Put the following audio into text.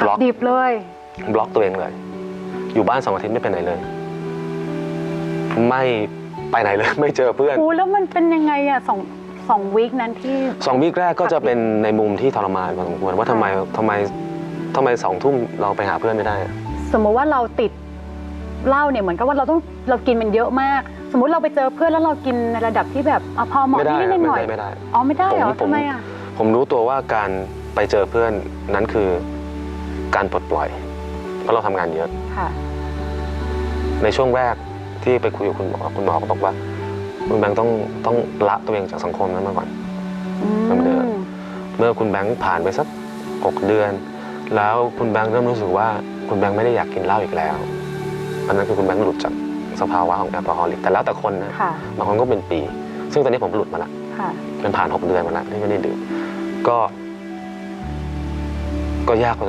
หักบล็อกดิบเลย บล็อกตัวเองเลย อยู่บ้านสองอาทิตย์ไม่ไปไหนเลย ไม่ไปไหนเลย ไม่เจอเพื่อนโอ้แล้วมันเป็นยังไงอะสองสองวีคนั้นที่สองวีคแรกก็จะเป็นในมุมที่ทรมานพอสมควรว่าทำไมทำไมทำไมสองทุ่มเราไปหาเพื่อนไม่ได้อะสมมติว่าเราติดเหล้าเนี่ยเหมือนกับว่าเราต้องเรากินมันเยอะมาก สมมุติเราไปเจอเพื่อนแล้วเรากินในระดับที่แบบอะพอเหมาะไม่ได้นิดอะๆหน่อยไม่ได้ๆอ๋อไม่ได้เหรอผมผมทำไมอะผมรู้ตัวว่าการไปเจอเพื่อนนั้นคือ การปลดปล่อย เพราะเราทำงานเยอะค่ะในช่วงแรกที่ไปคุยกับคุณหมอคุณหมอก็บอกว่า คุณแบงค์ต้องต้องละตัวเองจากสังคมนั้นมาก่อนอืเหมือนเดิมมเมื่อคุณแบงค์ผ่านไปสักหกเดือน แล้วคุณแบงค์เริ่มรู้สึกว่าคุณแบงค์ไม่ได้อยากกินเหล้าอีกแล้วอันนั้นคือคุณแบงค์หลุดจากสภาวะของแอลกอฮอลิกแต่แล้วแต่คนนะค่ะบางคนก็เป็นปี ซึ่งตอนนี้ผมหลุดมาละค่ะเป็นผ่านหกเดือนมาแล้วที่ไม่ได้ดื่มก็ ก็ยากพอสม